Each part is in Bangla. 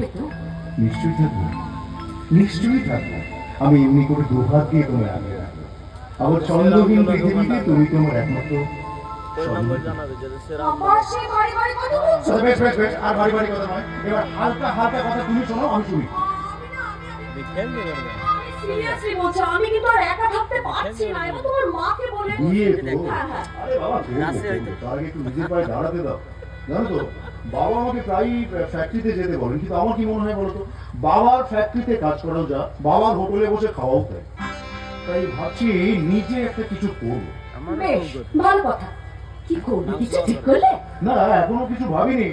থাকবে তো? নিশ্চয়ই থাকব। নিশ্চয়ই থাকব। আমি এমনি করে দুহাত দিয়ে তোমায় আগলে রাখব। আবার চন্দ্রহীন পৃথিবীতে তুমি তোমার একমাত্র ফোন নম্বর জানাবে যদি সেরা আবার সেই বাড়ি বাড়ি কথা বলছো? বেশ বেশ বেশ আর বাড়ি বাড়ি কথা নয়। এবার হালকা হালকা কথা তুমি শোনো আমি শুনি। আমি না আমি আমি দেখেন নি করবে সিরিয়াসলি বলছি আমি কিন্তু আর একা থাকতে পারছি না। এবার। তোমার মাকে বলে বিয়ে তো। হ্যাঁ হ্যাঁ। আরে বাবা বিয়ে রাসে হয়তো। তার একটু নিজের পায়ে দাঁড়াতে দাও। জানো তো বাবা আমাকে প্রায়ই ফ্যাক্টরিতে যেতে বলেন কিন্তু আমার কি মনে হয় বলতো? বাবার ফ্যাক্টরিতে কাজ করাও যা বাবার হোটেলে বসে খাওয়াও তাই। তাই ভাবছি নিজে একটা কিছু করব। বেশ ভালো কথা। কি করবে? কিছু ঠিক করলে? না এখনও কিছু ভাবিনি।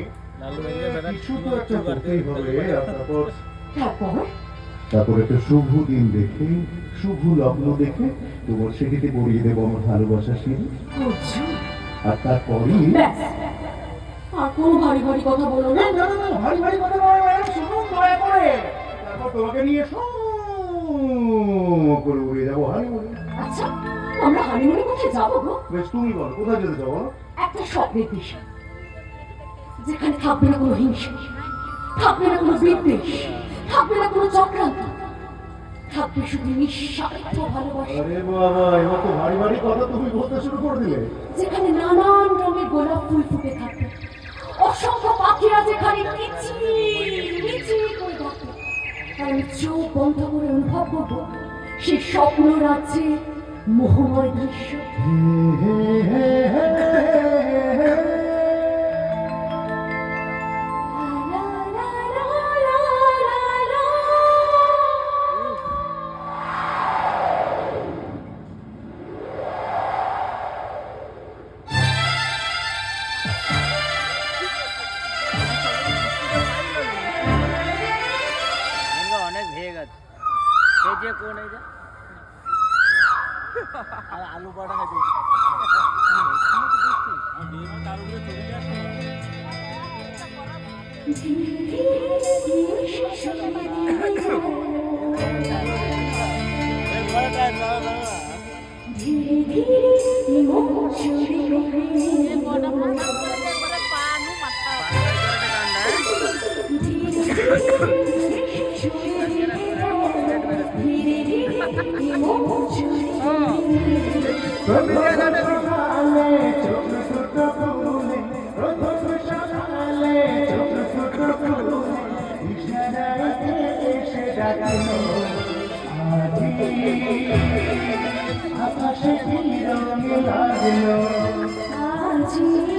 কিছু তো একটা করতেই হবে তারপর তারপর? তারপর একটা শুভ দিন দেখে শুভ লগ্ন দেখে তোমার সেটিতে পড়িয়ে দেবো আমার ভালোবাসা সিঁড়ি। আর তারপরই আর কোনো ভারী ভারী কথা বলো না। না, না, না, না, ভারী ভারী কথা নয়, ম্যাডাম, শুনুন দয়া করে। তারপর তোমাকে নিয়ে শু করে উড়ে যাব হানিমুনে। আচ্ছা আমরা হানিমুনে কোথায় যাব গো? বেশ তুমি বলো কোথায় যেতে যাব একটা স্বপ্নের দেশ যেখানে থাকবে না কোনো হিংসা থাকবে না কোনো বিদ্বেষ থাকবে না কোনো চক্রান্ত থাকবে শুধু নিঃস্বার্থ ভালোবাসা। আরে বাবা এবার তো ভারী ভারী কথা তুমি বলতে শুরু করে দিলে। যেখানে নানান রঙের গোলাপ ফুল ফুটে থাকবে। অসংখ্য পাখিরা যেখানে আমি চোখ বন্ধ করে অনুভব করব সেই স্বপ্ন রাজ্যে মোহময় দৃশ্য ধীরে ধীরে মন চুরি ধীরে রঙে লাগল আজি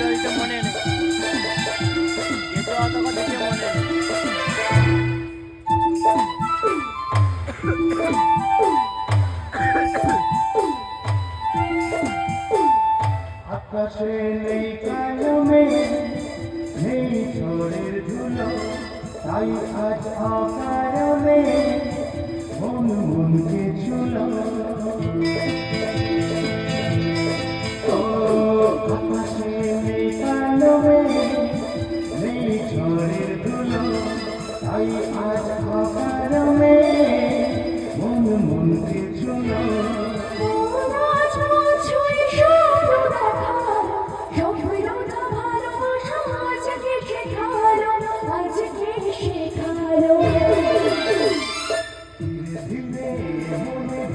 হইতে মনে নেই যেতে অত কথা দিতে মনে নেই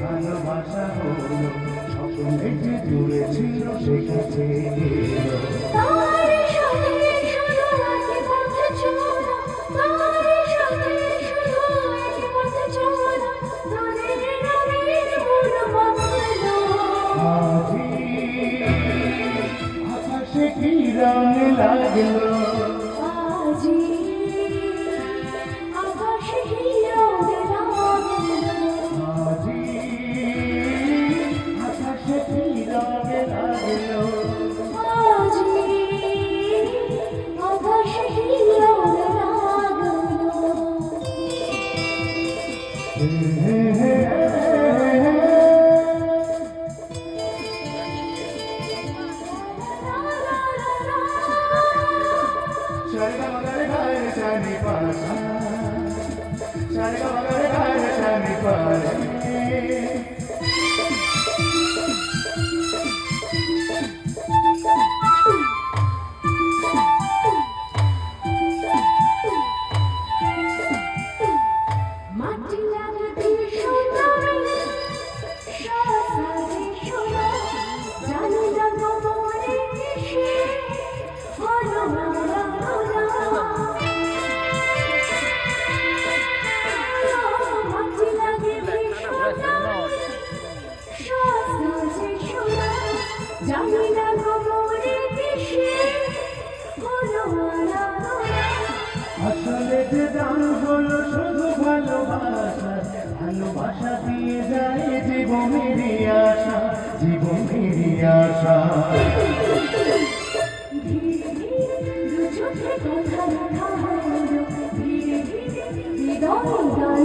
ভালোবাসা হলো। স্বপ্নে যে জুড়ে ছিল লাগলো জানি না খবরে কিসে আসলে যে দাম হলো শুধু ভালোবাসা ভালোবাসা দিয়ে যায় জীবনেরই আশা জীবনেরই আশা ধীরে ধীরে চোখে কথা ধীরে ধীরে হৃদয় গান